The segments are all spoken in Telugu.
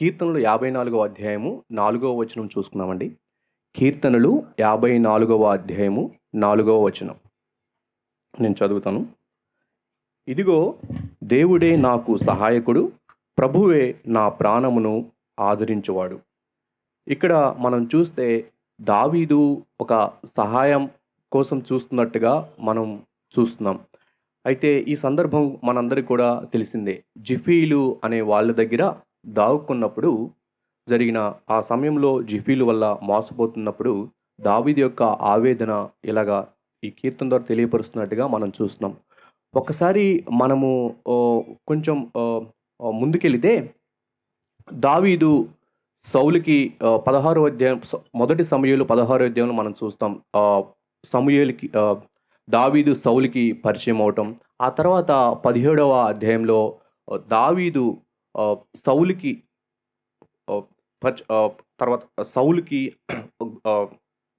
కీర్తనలు యాభై నాలుగవ అధ్యాయము నాలుగవ వచనం చూసుకున్నామండి కీర్తనలు యాభై నాలుగవ అధ్యాయము నాలుగవ వచనం. నేను చదువుతాను. ఇదిగో దేవుడే నాకు సహాయకుడు ప్రభువే నా ప్రాణమును ఆదరించేవాడు. ఇక్కడ మనం చూస్తే దావీదు ఒక సహాయం కోసం చూస్తున్నట్టుగా మనం చూస్తున్నాం. అయితే ఈ సందర్భం మనందరికీ కూడా తెలిసిందే. జిఫీలు అనే వాళ్ళ దగ్గర దాక్కున్నప్పుడు జరిగిన ఆ సమయంలో జిఫీలు వల్ల మోసపోతున్నప్పుడు దావీదు యొక్క ఆవేదన ఇలాగా ఈ కీర్తన ద్వారా తెలియపరుస్తున్నట్టుగా మనం చూస్తున్నాం. ఒకసారి మనము కొంచెం ముందుకెళితే దావీదు సౌలుకి పదహారు పదహారో అధ్యాయం మొదటి సమయంలో పదహారో అధ్యాయంలో మనం చూస్తాం. సమయలకి దావీదు సౌలుకి పరిచయం అవటం. ఆ తర్వాత పదిహేడవ అధ్యాయంలో దావీదు సౌలుకి తర్వాత సౌలుకి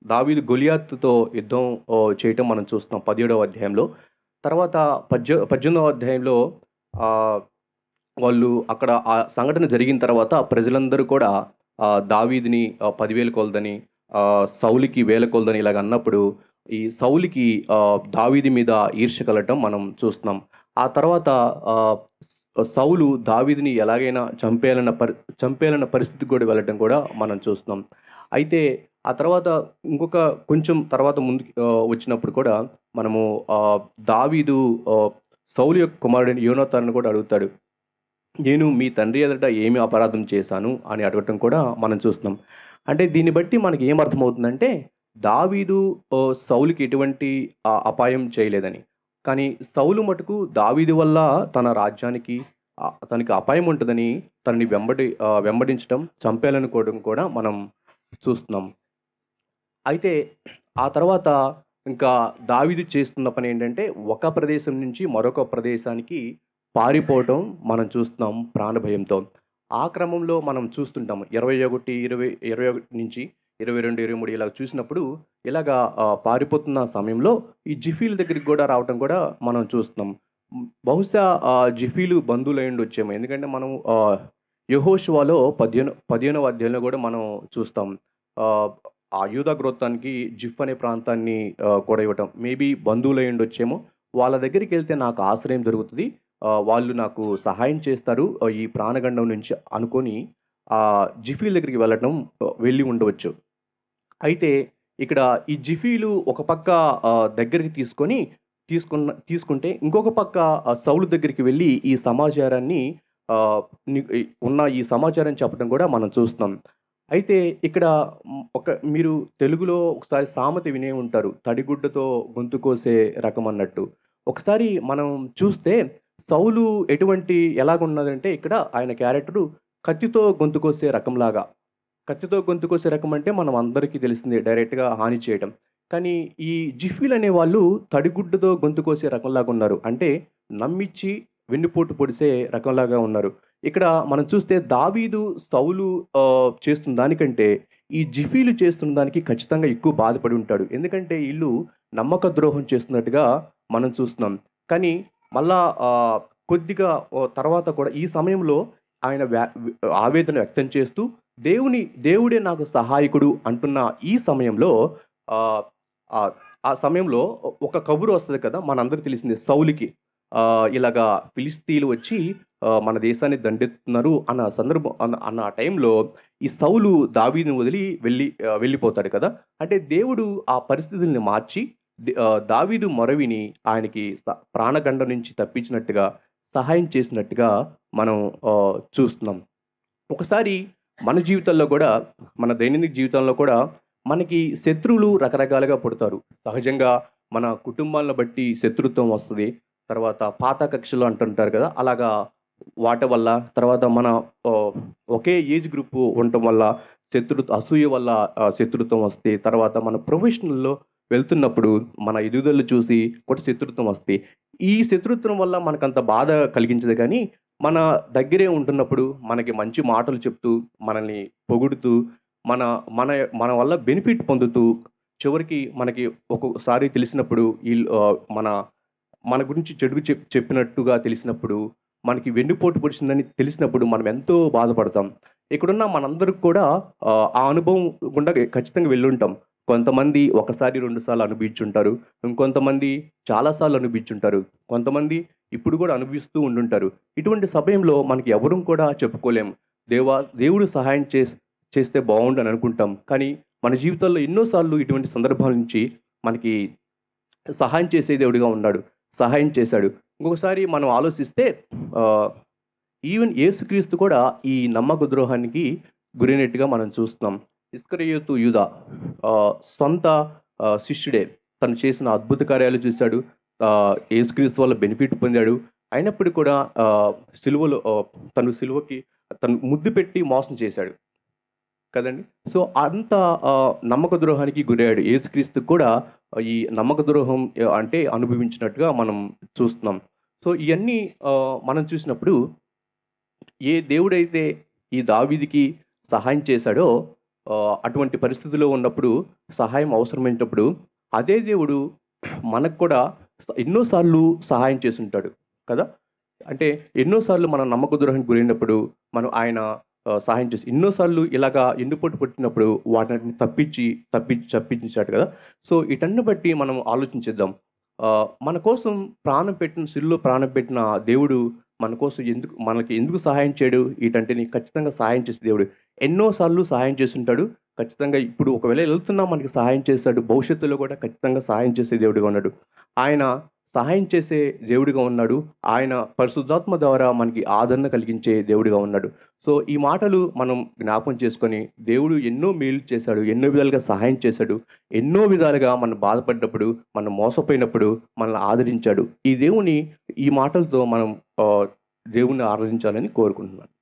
దావీదు గొలియాత్తుతో యుద్ధం చేయటం మనం చూస్తున్నాం పదిహేడవ అధ్యాయంలో. తర్వాత పద్దె పద్దెనిమిదవ అధ్యాయంలో వాళ్ళు అక్కడ ఆ సంఘటన జరిగిన తర్వాత ప్రజలందరూ కూడా దావీదిని పదివేల పదివేలు కొలదని సౌలికి వేల కొలదని ఇలాగ అన్నప్పుడు ఈ సౌలికి దావీది మీద ఈర్ష కలటం మనం చూస్తున్నాం. ఆ తర్వాత సౌలు దావీదిని ఎలాగైనా చంపేయాలన్న పరి చంపేయాలన్న పరిస్థితికి కూడా వెళ్ళటం కూడా మనం చూస్తున్నాం. అయితే ఆ తర్వాత ఇంకొక కొంచెం తర్వాత ముందు వచ్చినప్పుడు కూడా మనము దావీదు సౌలు యొక్క కుమారుడిని యోనోతాన్ని కూడా అడుగుతాడు నేను మీ తండ్రి ఎదుట ఏమి అపరాధం చేశాను? అని అడగటం కూడా మనం చూస్తున్నాం. అంటే దీన్ని బట్టి మనకి ఏం అర్థమవుతుందంటే దావీదు సౌలుకి ఎటువంటి అపాయం చేయలేదని. కానీ సౌలు మటుకు దావీదు వల్ల తన రాజ్యానికి తనకి అపాయం ఉంటుందని తనని వెంబడి వెంబడించడం చంపేయాలనుకోవడం కూడా మనం చూస్తున్నాం. అయితే ఆ తర్వాత ఇంకా దావీదు చేస్తున్న పని ఏంటంటే ఒక ప్రదేశం నుంచి మరొక ప్రదేశానికి పారిపోవటం మనం చూస్తున్నాం ప్రాణభయంతో. ఆ క్రమంలో మనం చూస్తుంటాం. ఇరవై ఒకటి ఇరవై ఇరవై ఒకటి నుంచి ఇరవై రెండు ఇరవై మూడు ఇలా చూసినప్పుడు ఇలాగా పారిపోతున్న సమయంలో ఈ జిఫీల్ దగ్గరికి కూడా రావటం కూడా మనం చూస్తున్నాం. బహుశా జిఫీలు బంధువులు అయ్యండి వచ్చేమో ఎందుకంటే మనం యహోషువాలో పదిహేను పదిహేనవ అధ్యాయంలో కూడా మనం చూస్తాం. ఆయుధ ఆ గ్రోత్తానికి జిఫ్ అనే ప్రాంతాన్ని కూడా ఇవ్వటం. మేబీ బంధువులు అయ్యండి వచ్చేమో వాళ్ళ దగ్గరికి వెళ్తే నాకు ఆశ్రయం దొరుకుతుంది. వాళ్ళు నాకు సహాయం చేస్తారు. ఈ ప్రాణగండం నుంచి అనుకొని ఆ జిఫీల్ దగ్గరికి వెళ్ళటం వెళ్ళి ఉండవచ్చు. అయితే ఇక్కడ ఈ జిఫీలు ఒక పక్క దగ్గరికి తీసుకొని తీసుకున్న తీసుకుంటే ఇంకొక పక్క సౌలు దగ్గరికి వెళ్ళి ఈ సమాచారాన్ని ఉన్న ఈ సమాచారం చెప్పడం కూడా మనం చూస్తాం అయితే ఇక్కడ ఒక మీరు తెలుగులో ఒకసారి సామెత వినే ఉంటారు తడిగుడ్డతో గొంతు కోసే రకం అన్నట్టు. ఒకసారి మనం చూస్తే సౌలు ఎటువంటి ఎలాగున్నదంటే ఇక్కడ ఆయన క్యారెక్టరు కత్తితో గొంతు కోసే రకంలాగా. కత్తితో గొంతు కోసే రకం అంటే మనం అందరికీ తెలిసిందే డైరెక్ట్గా హాని చేయడం కానీ ఈ జిఫీలు అనే వాళ్ళు తడిగుడ్డతో గొంతు కోసే రకంలాగా ఉన్నారు. అంటే నమ్మిచ్చి వెన్నుపోటు పొడిసే రకంలాగా ఉన్నారు. ఇక్కడ మనం చూస్తే దావీదు సౌలు చేస్తున్న దానికంటే ఈ జిఫీలు చేస్తున్న దానికి ఖచ్చితంగా ఎక్కువ బాధపడి ఉంటాడు. ఎందుకంటే వీళ్ళు నమ్మక ద్రోహం చేస్తున్నట్టుగా మనం చూస్తున్నాం. కానీ మళ్ళా కొద్దిగా తర్వాత కూడా ఈ సమయంలో ఆయన వ్యా- ఆవేదన వ్యక్తం చేస్తూ దేవుని దేవుడే నాకు సహాయకుడు అంటున్న ఈ సమయంలో ఆ, సమయంలో ఒక కబురు వస్తుంది కదా మనందరికీ తెలిసింది సౌలికి. ఇలాగా ఫిలిస్తీన్లు వచ్చి మన దేశాన్ని దండెత్తున్నారు అన్న సందర్భం అన్న అన్న ఆ టైంలో ఈ సౌలు దావీదుని వదిలి వెళ్ళి వెళ్ళిపోతాడు కదా. అంటే దేవుడు ఆ పరిస్థితుల్ని మార్చి దావీదు మొరవిని ఆయనకి ప్రాణగండ నుంచి తప్పించినట్టుగా సహాయం చేసినట్టుగా మనం చూస్తున్నాం. ఒకసారి మన జీవితంలో కూడా మన దైనందిక జీవితంలో కూడా మనకి శత్రువులు రకరకాలుగా పుడతారు. సహజంగా మన కుటుంబాలను బట్టి శత్రుత్వం వస్తుంది. తర్వాత పాత కక్షలు అంటుంటారు కదా అలాగా వాటి వల్ల తర్వాత మన ఒకే ఏజ్ గ్రూప్ ఉండటం వల్ల శత్రు అసూయ వల్ల శత్రుత్వం వస్తే తర్వాత మన ప్రొఫెషనల్లో వెళ్తున్నప్పుడు మన ఎదుగుదలు చూసి కూడా శత్రుత్వం వస్తే ఈ శత్రుత్వం వల్ల మనకంత బాధ కలిగించదు కానీ మన దగ్గరే ఉంటున్నప్పుడు మనకి మంచి మాటలు చెప్తూ మనల్ని పొగుడుతూ మన మన మన వల్ల బెనిఫిట్ పొందుతూ చివరికి మనకి ఒక్కొక్కసారి తెలిసినప్పుడు ఈ మన మన గురించి చెడుగు చెప్ చెప్పినట్టుగా తెలిసినప్పుడు మనకి వెన్నుపోటు పొడిచిందని తెలిసినప్పుడు మనం ఎంతో బాధపడతాం. ఇక్కడున్న మనందరికి కూడా ఆ, అనుభవం గుండా ఖచ్చితంగా వెళ్ళుంటాం. కొంతమంది ఒకసారి రెండుసార్లు అనుభవించుంటారు. ఇంకొంతమంది చాలాసార్లు అనుభవించుంటారు. కొంతమంది ఇప్పుడు కూడా అనుభవిస్తూ ఉండుంటారు. ఇటువంటి సమయంలో మనకి ఎవరూ కూడా చెప్పుకోలేము దేవా దేవుడు సహాయం చే చేస్తే బాగుండు అని అనుకుంటాం. కానీ మన జీవితంలో ఎన్నోసార్లు ఇటువంటి సందర్భాల నుంచి మనకి సహాయం చేసే దేవుడిగా ఉన్నాడు. సహాయం చేశాడు. ఇంకొకసారి మనం ఆలోచిస్తే ఈవెన్ యేసుక్రీస్తు కూడా ఈ నమ్మక ద్రోహానికి గురైనట్టుగా మనం చూస్తున్నాం. ఇస్కరయోతు యుధ సొంత శిష్యుడే తను చేసిన అద్భుత కార్యాలు చూశాడు. యేసుక్రీస్తు వల్ల బెనిఫిట్ పొందాడు. అయినప్పటికీ కూడా సిలువలో తను సిలువకి తను ముద్దు పెట్టి మోసం చేశాడు. కదండి? సో అంత నమ్మక ద్రోహానికి గురయ్యాడు యేసుక్రీస్తు కూడా. ఈ నమ్మక ద్రోహం అంటే అనుభవించినట్టుగా మనం చూస్తున్నాం. సో ఇవన్నీ మనం చూసినప్పుడు ఏ దేవుడైతే ఈ దావీదికి సహాయం చేశాడో అటువంటి పరిస్థితిలో ఉన్నప్పుడు సహాయం అవసరమైనప్పుడు అదే దేవుడు మనకు కూడా ఎన్నోసార్లు సహాయం చేస్తుంటాడు కదా? అంటే ఎన్నోసార్లు మనం నమ్మక ద్రోహానికి గురైనప్పుడు మనం ఆయన సహాయం చేసి ఎన్నోసార్లు ఇలాగా ఎన్నుపోటు పుట్టినప్పుడు వాటిని తప్పించి తప్పించి తప్పించాడు కదా? సో వీటన్ని బట్టి మనం ఆలోచించేద్దాం. మన కోసం ప్రాణం పెట్టిన సిల్లు ప్రాణం పెట్టిన దేవుడు మన కోసం ఎందుకు మనకి ఎందుకు సహాయం చేయడు? వీటంటే నీకు ఖచ్చితంగా సహాయం చేసే దేవుడు. ఎన్నోసార్లు సహాయం చేస్తుంటాడు. ఖచ్చితంగా ఇప్పుడు ఒకవేళ వెళ్తున్నా మనకి సహాయం చేస్తాడు భవిష్యత్తులో కూడా ఖచ్చితంగా సహాయం చేసే దేవుడిగా ఉన్నాడు. ఆయన సహాయం చేసే దేవుడిగా ఉన్నాడు. ఆయన పరిశుద్ధాత్మ ద్వారా మనకి ఆదరణ కలిగించే దేవుడిగా ఉన్నాడు. సో ఈ మాటలు మనం జ్ఞాపం చేసుకొని దేవుడు ఎన్నో మేలు చేశాడు ఎన్నో విధాలుగా సహాయం చేశాడు ఎన్నో విధాలుగా మనం బాధపడ్డప్పుడు మనం మోసపోయినప్పుడు మనల్ని ఆదరించాడు. ఈ దేవుని ఈ మాటలతో మనం దేవుణ్ణి ఆరాధించాలని కోరుకుంటున్నాను.